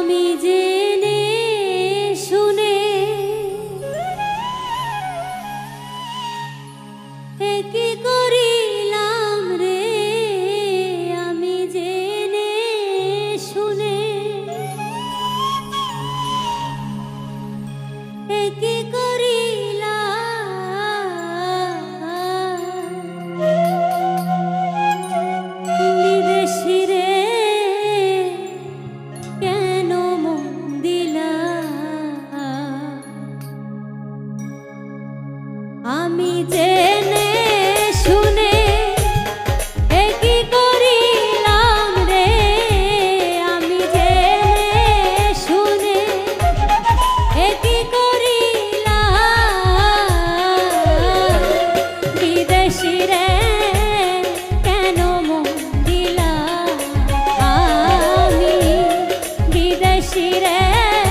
আমি জেনে শুনে একে করিলাম রে। আমি জেনে শুনে একে রে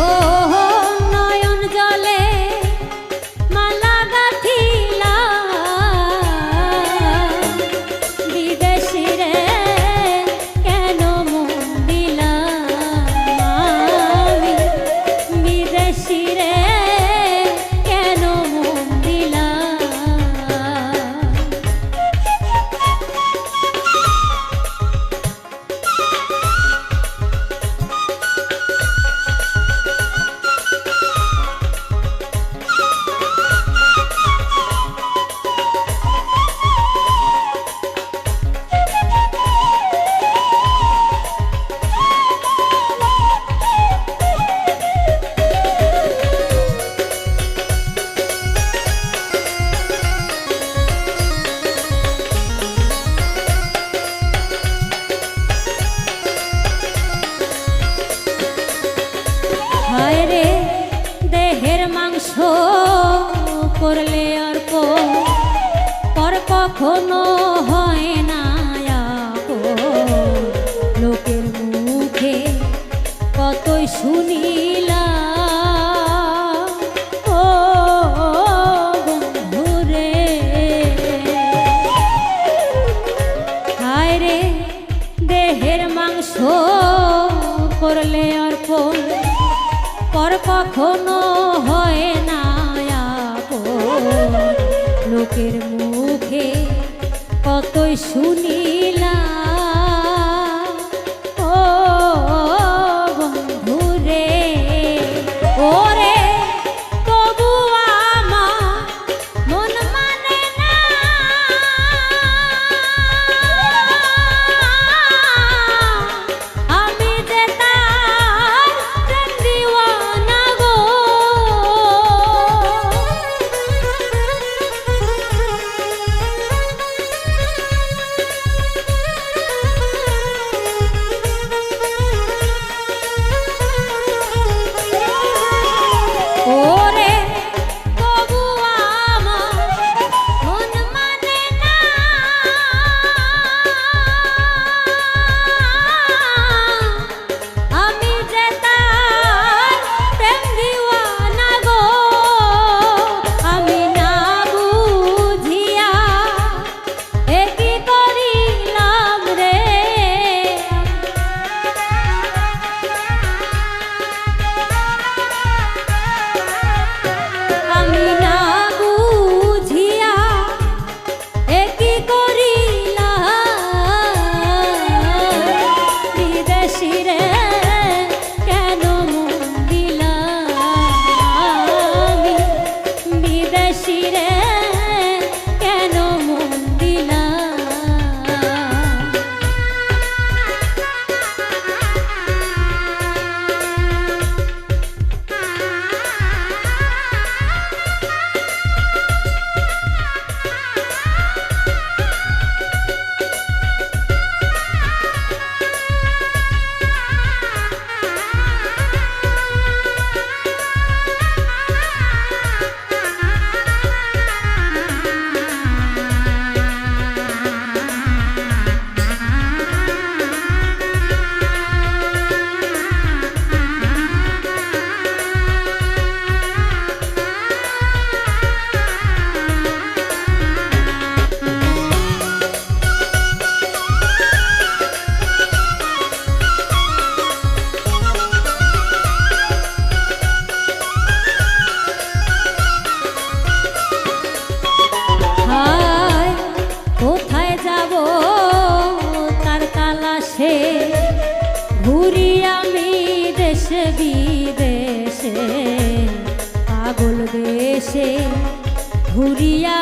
हो করলে আর পর কখনো হয় না লোকের মুখে কতই শুনিলা দেহের মাংস করলে আর পর কখনো হয় না লোকের মুখে কতই শুনি দিয়া